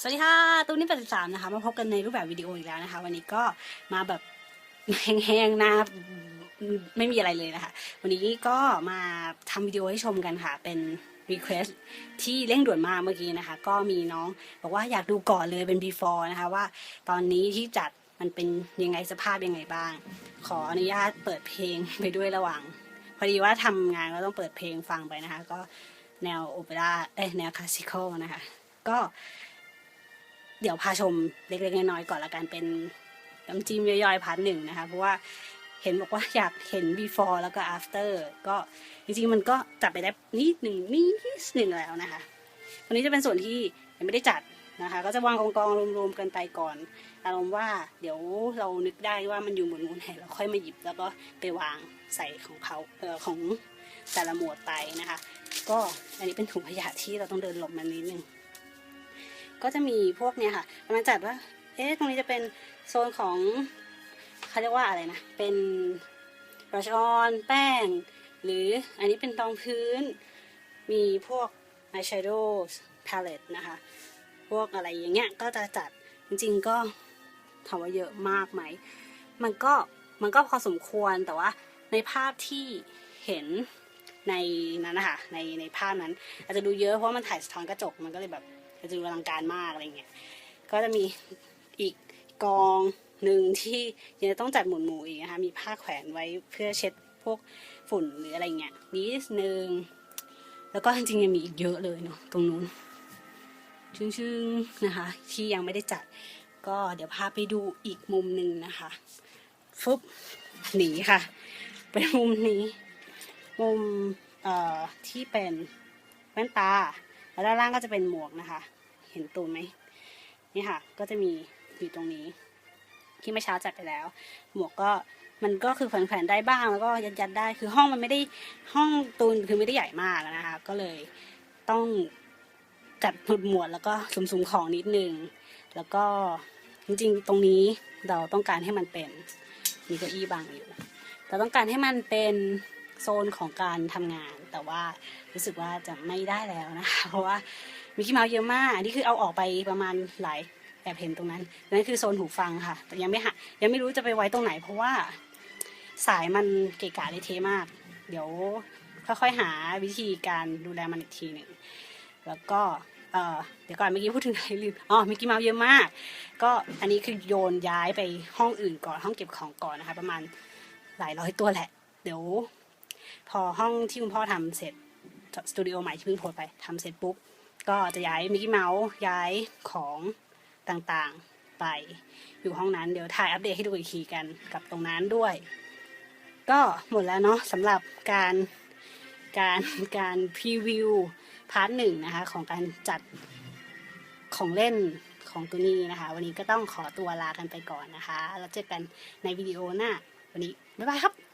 สวัสดีค่ะตูนนี่83นะคะ มาพบกันในรูปแบบวิดีโออีกแล้วนะคะ วันนี้ก็มาแบบแห้งๆน้าไม่มีอะไรเลยนะคะ วันนี้ก็มาทำวิดีโอให้ชมกันค่ะ เป็น request ที่เร่งด่วนมากเมื่อกี้นะคะ ก็มีน้องบอกว่าอยากดูก่อนเลยเป็น before นะคะว่าตอนนี้ที่จัดมันเป็นยังไงสภาพยังไงบ้าง ขออนุญาตเปิดเพลงไปด้วยระหว่าง พอดีว่าทำงานก็ต้องเปิดเพลงฟังไปนะคะ ก็แนวโอเปร่าเอ้ยแนวคลาสสิคอลนะคะ ก็ เดี๋ยวพาชมเล็กๆน้อยๆก่อนละกันเป็นน้ำจิ้มย่อยๆพาร์ทหนึ่งนะคะ เพราะว่าเห็นบอกว่าอยากเห็น before แล้วก็ after ก็จริงๆมันก็จัดไปได้นิดหนึ่งนิดหนึ่งแล้วนะคะวันนี้จะเป็นส่วนที่ยังไม่ได้จัดนะคะ ก็จะวางกองๆรวมๆกันไปก่อนอารมณ์ว่าเดี๋ยวเรานึกได้ว่ามันอยู่หมวดหมู่ไหนเราค่อยมาหยิบแล้วก็ไปวางใส่ของเขาเออของแต่ละหมวดไปนะคะ ก็อันนี้เป็นถุงขยะที่เราต้องเดินหลบมันนิดนึง ก็จะมีพวกเนี้ยค่ะกำลังจัดว่า เอ๊ะ ตรงนี้จะเป็นโซนของเขาเรียกว่าอะไรนะ เป็นบรัชออนแป้ง หรืออันนี้เป็นรองพื้น มีพวก eyeshadow palette นะคะ พวกอะไรอย่างเงี้ย ก็จะจัดจริงๆก็ถามว่าเยอะมากไหม มันก็มันก็พอสมควรแต่ว่าในภาพที่เห็นในนั้นนะคะในในภาพนั้น อาจจะดูเยอะเพราะมันถ่ายสะท้อนกระจกมันก็เลยแบบ จะดูอลังการมากอะไรเงี้ยก็จะมีอีกกองหนึ่งที่ยังจะต้องจัดหมุนหมู่อีกนะคะมีผ้าแขวนไว้เพื่อเช็ดพวกฝุ่นหรืออะไรเงี้ยนิดนึงแล้วก็จริงๆยังมีอีกเยอะเลยเนาะตรงนู้นชึ่งๆนะคะ ที่ยังไม่ได้จัด ก็เดี๋ยวพาไปดูอีกมุมหนึ่งนะคะฟึบหนีค่ะ เป็นมุมนี้ มุมเอ่อที่เป็นแว่นตา แล้วด้านล่างก็จะเป็นหมวกนะคะ เห็นตูนไหมนี่ค่ะ ก็จะมีอยู่ตรงนี้ ที่เมื่อเช้าจัดไปแล้ว หมวกก็มันก็คือแขวนๆได้บ้างแล้วก็ยัดยัดได้คือห้องมันไม่ได้ห้องตูนคือไม่ได้ใหญ่มากนะคะ ก็เลยต้องจัดหมวดหมวดแล้วก็สุ่มๆของนิดนึง แล้วก็จริงๆ ตรงนี้เราต้องการให้มันเป็นมีเก้าอี้บางอยู่เราต้องการให้มันเป็น โซนของการทำงาน แต่ว่ารู้สึกว่าจะไม่ได้แล้วนะคะเพราะว่ามีขี้เมาส์เยอะมากอันนี้คือเอาออกไปประมาณหลายแอบเห็นตรงนั้นนั่นคือโซนหูฟังค่ะ แต่ยังไม่หายังไม่รู้จะไปไว้ตรงไหน เพราะว่าสายมันเกะกะเลยเทมาก เดี๋ยวค่อยๆหาวิธีการดูแลมันอีกทีหนึ่งแล้วก็เอ่อเดี๋ยวก่อนเมื่อกี้พูดถึงอะไรลืมอ๋อมิกกี้เมาส์เยอะมาก ก็อันนี้คือโยนย้ายไปห้องอื่นก่อนห้องเก็บของก่อนนะคะ ประมาณหลายร้อยตัวแหละ เดี๋ยว พอห้องที่คุณพ่อทำเสร็จสตูดิโอใหม่ที่เพิ่งโพสไปทำเสร็จปุ๊บ ก็จะย้ายมิกกี้เมาส์ย้ายของต่างๆไปอยู่ห้องนั้นเดี๋ยวถ่ายอัปเดตให้ดูอีกทีกันกับตรงนั้นด้วย ก็หมดแล้วเนาะสำหรับการการการพรีวิวพาร์ทหนึ่งนะคะ ของการจัดของเล่นของตัวนี้นะคะ วันนี้ก็ต้องขอตัวลากันไปก่อนนะคะ แล้วเจอกันในวิดีโอหน้า วันนี้ บ๊ายบายครับ